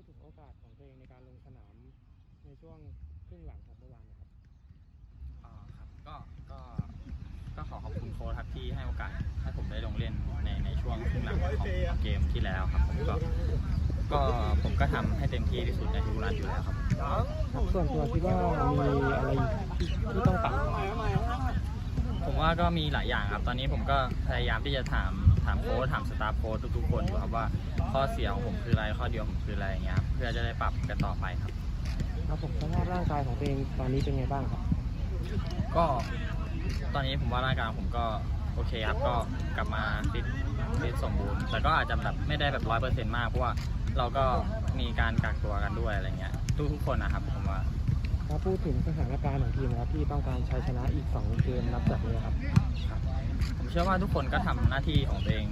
ดถึงโอกาสของตัวเองในการลงสนามในช่วงครึ่งหลังของเมื่อวานนะครับอ่าครับก็ก็ก็ขอขอบคุณโค้ชครับที่ให้โอกาสให้ผมได้ลงเล่นในในช่วงครึ่งหลังของเกมที่แล้วครับผมก็ก็ผมก็ทำให้เต็มที่ที่สุดในทุกนัดอยู่แล้วครับส่วนตัวคิดว่ามีอะไรที่ที่ต้องปรับ ผมว่า ก็มีหลายอย่างครับ ตอนนี้ผมก็พยายามที่จะถามถามโค้ชถามสตาฟโค้ชทุกๆคนอยู่ครับว่าข้อเสียของผมคืออะไรข้อดีของผมคืออะไรอย่างเงี้ยครับเพื่อจะได้ปรับกันต่อไปครับ ครับผมสภาพร่างกายของตัวเองตอนนี้เป็นไงบ้างครับ ก็ตอนนี้ผมว่าร่างกายผมก็โอเคครับก็กลับมาฟิตฟิตสมบูรณ์ แต่ก็อาจจะแบบไม่ได้แบบร้อยเปอร์เซ็นต์มากเพราะว่าเราก็มีการกักตัวกันด้วยอะไรเงี้ยทุกทุกๆคนนะครับผมว่า ถ้าพูดถึงสถานการณ์ของทีมนะครับที่ต้องการชัยชนะอีก 2 เกมนับจากนี้ครับ ผมเชื่อว่าทุกคนก็ทำหน้าที่ของตัวเอง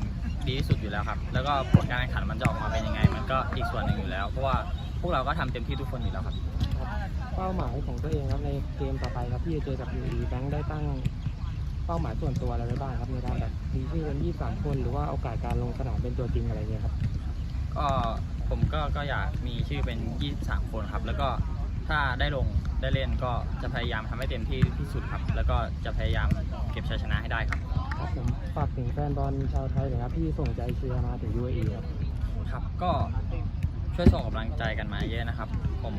ดีที่สุดอยู่แล้วครับ แล้วก็ผลการแข่งขันมันจะออกมาเป็นยังไง มันก็อีกส่วนหนึ่งอยู่แล้ว เพราะว่าพวกเราก็ทำเต็มที่ทุกคนอยู่แล้วครับ เป้าหมายของตัวเองครับในเกมต่อไปครับที่จะเจอกับยูอีแบงค์ได้ตั้งเป้าหมายส่วนตัวอะไรไว้บ้างครับในการแบบมีชื่อเป็น23 คนหรือว่าโอกาสการลงสนามเป็นตัวจริงอะไรเงี้ยครับ ก็ผมก็ก็อยากมีชื่อเป็น 23 คนครับ แล้วก็ ถ้าได้ลงได้เล่นก็จะพยายามทำให้เต็มที่ที่สุดครับ แล้วก็จะพยายามเก็บชัยชนะให้ได้ครับ ครับผมฝากถึงแฟนบอลชาวไทยหน่อยครับที่ส่งใจเชียร์มาถึง UAE ครับ ครับก็ช่วยส่งกำลังใจกันมาเยอะนะครับ ผม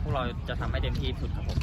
พวกเราจะทำให้เต็มที่ที่สุดครับผม